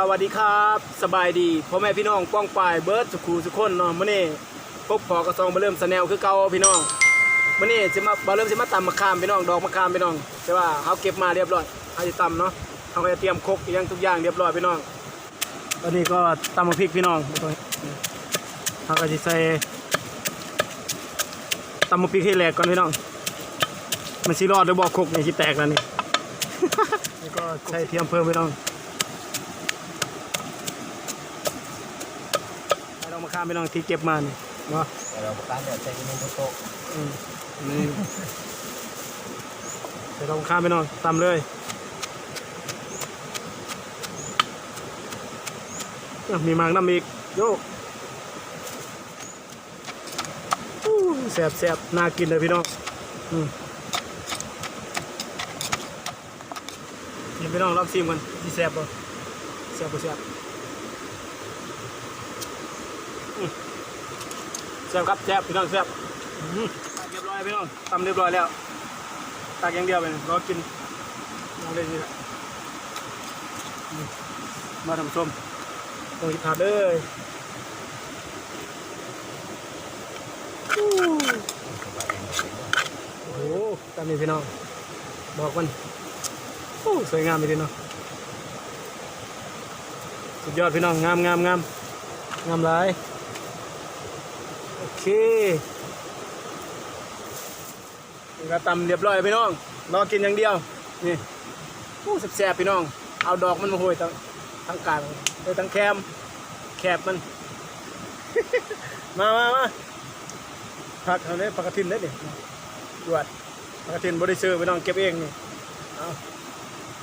สวัสดีครับสบายดีพ่อแม่พี่น้องป้องปายเบิร์ดสุขูสุขคนเนาะมื้อนี้พบพอกระซองมาเริ่มสแนลคือเก่าพี่น้องมื้อนี้สิมาบ่เริ่มสิมาตำมะขามพี่น้องดอกมะขามพี่น้องแต่ว่าเฮาเก็บมาเรียบร้อยเฮาสิตำเนาะเฮาก็จะเตรียมครกอหยังทุกอย่างเรียบร้อยพี่น้องตอนนี้ก็ตำมะพริกพี่น้องเฮาก็สิใส่ตำมะพริกให้แหลกก่อนพี่น้อง มันสิรอดหรือบ่ครกนี่สิแตกแล้วนี่แล้วก็ใส่เทียมเพิ่มพี่น้อง ไปลองมาข้ามไปลองที่เก็บมานี่เนาะแต่เราประกันเนี่ยใช้กินโมโตะอืมนี่ไปลองข้ามไปลองตำเลยอะมีหมากน้ำอีกโยกอู้แสบแสบน่ากินเลยพี่น้องอืมนี่พี่น้องลองชิมกันที่แสบบ่แสบบ่แสบ แซ่บครับแซ่บพี่น้องแซ่บตักเรียบร้อยพี่น้องทำเรียบร้อยแล้วตักอย่างเดียวไปรอกินลองเลยนี่แหละมมาทำส้มตรงที่ถาดเลยโอ้โหตามนี้พี่น้องดอกมันโอ้สวยงามไปดีเนาะสุดยอดพี่น้องงามงามงามงามหลาย เคนี่ก็ตำเรียบร้อยพี่น้องรอกินอย่างเดียว นี่ผู้แซ่บๆพี่น้อง เอาดอกมันมาโหยทั้งทั้งกลางเลยทั้งแคมแคบมัน มามามาผักเขาเนี่ยผักกระถินได้ดิดวดผักกระถินบริสุทธิ์พี่น้องเก็บเองนี่เอา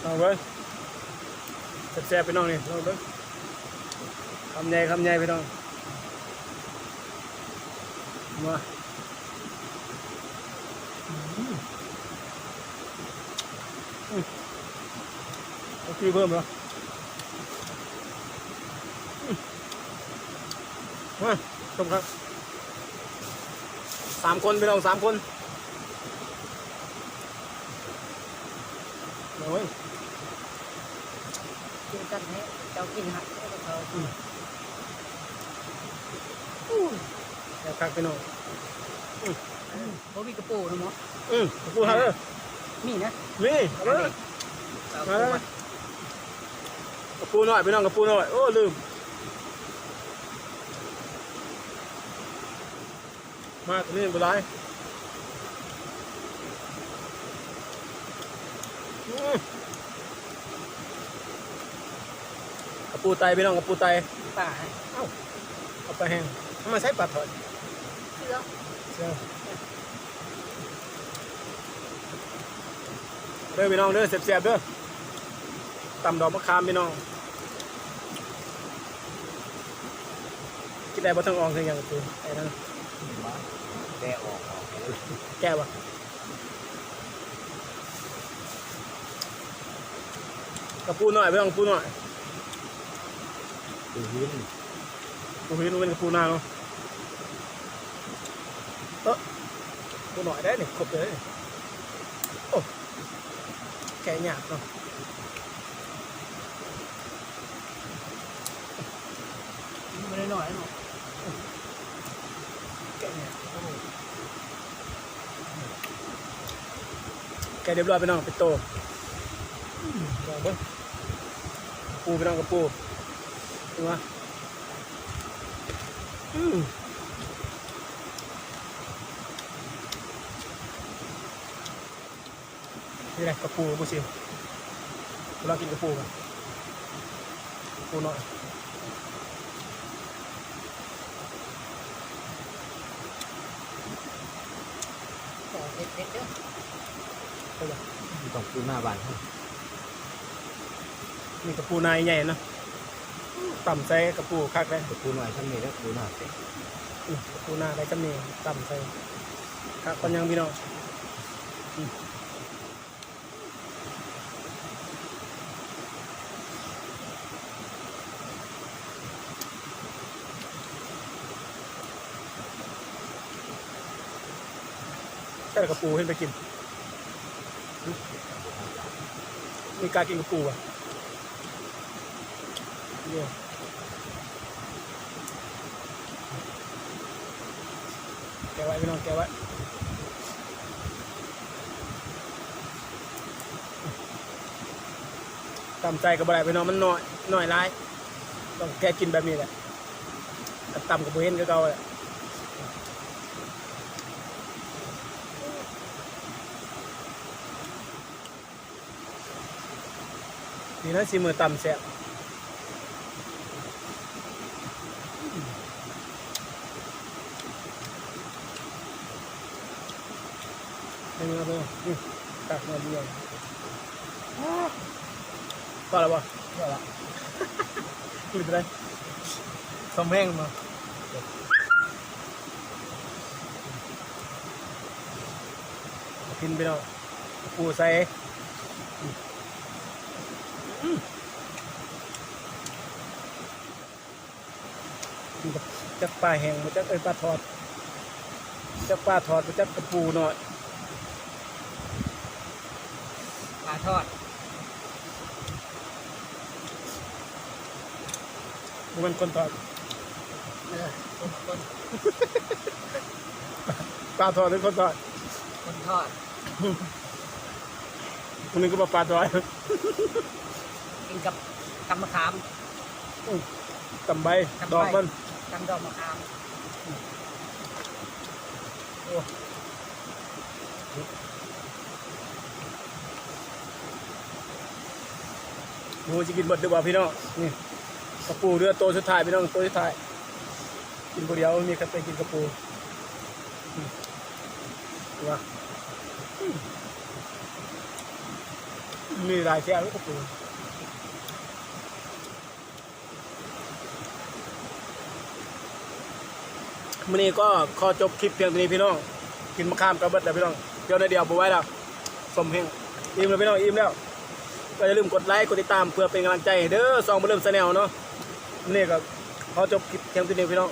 ลองเบิ้งแซ่บๆพี่น้องนี่ลองเบิ้งคำใหญ่คำใหญ่พี่น้อง มาอืมอืมเอาคือเพิ่มเหรออืมมาชมครับสามคนพี่น้องสามคนโอ้ยกินกันให้เจ้ากินหักให้เขา แล้วคักพี่น้องเพราะมีกระปูนะหมออืมกูหาเลยมีนะนี่เอาเลยเอามาปูเลยมากระปูหน่อยพี่น้องกระปูหน่อยโอ้ลืม มาตัวนี้เป็นไรอืมกระปูไตพี่น้องกระปูไตป่าเอ้าเอาไปแห้งทำไมใช้ปลาถอด เสื้อเชื่อเด้อพี่น้องเด้อเสียบๆเด้อตำดอกมะขามพี่น้องคิดได้บ่ต้องอองถึงอย่างตัวไอ้นั่นแก้ออกออกแก้วะกระปูหน่อยพี่น้องกระปูหน่อยดูพื้นปูหินมันเป็นกระปูนาเนาะเออ ปูหน่อยได้นี่ครบเลยนี่โอ้แกะหยาบเนาะไม่ได้หน่อยหรอกแกะเนี่ยแกะเรียบร้อยไปน้องไปโตลองเบิ้งปูไปน้องกับปูดูมาอืม นี่แหละกระปูกับปูสิเรากินกระปูกันกระปูหน่อยต่อเด็ดเด็ดเด้อไปเลยต้องพื้นหน้าบานมีกระปูนายใหญ่นะต่ำใส่กระปูคักเลยจะปูหน่อยชั้นนี้แล้วปูหน่อยเสร็จอืมปูนาได้จำเนียงต่ำใส่ครับคนยังพี่น้อง แค่กระปูขึ้นไปกินมีการกินกระปูอะแกไว้พี่น้องแกไว้ตำใจกับอะไรพี่น้องมันน้อยน้อยร้าย ต้องแกกินแบบนี้แหละต่ำกับโบเห็นก็เก่าแหละ นี่นะสิมือตำแซ่บเป็นไงครับพี่น้องอืมตักมาดีเลยพอแล้วป่ะเดี๋ยวละคุยไปเลยสมแห้งมากินไปแล้วปูใส่อืมกินกับ จักปลาแห้งมาจักเอ้ยปลาทอดจักปลาทอดมาจักกระปูหน่อยปลาทอดมันคนทอดเออคนคนปลาทอดหรือคนทอดคนทอดคนนึงก็มาปลาทอด กินกับตำมะขามตำใบดอกมันตำดอกมะขามหมูจะกินหมดดีกว่าพี่น้องนี่กระปูเรือโตวสุดท้ายพี่น้องโตวสุดท้ายกินคนเดียวมีใครไปกินกระปูอืมว่าอืมมีหลายแก้วแล้วกระปู มื่อนี้ก็ขอจบคลิปเพียงเท่านี้พี่น้อง กินมะขามกระเบิดแล้วพี่น้องเดี๋ยวในเดียวบ่ไว้แล้วสมเพงอิ่มแล้วพี่น้องอิ่มแล้ว ก็อย่าลืมกดไลค์กดติดตามเพื่อเป็นกำลังใจเด้อซองมาเริ่มแนลเนาะนี่ก็ขอจบคลิปเพียงเท่านี้พี่น้อง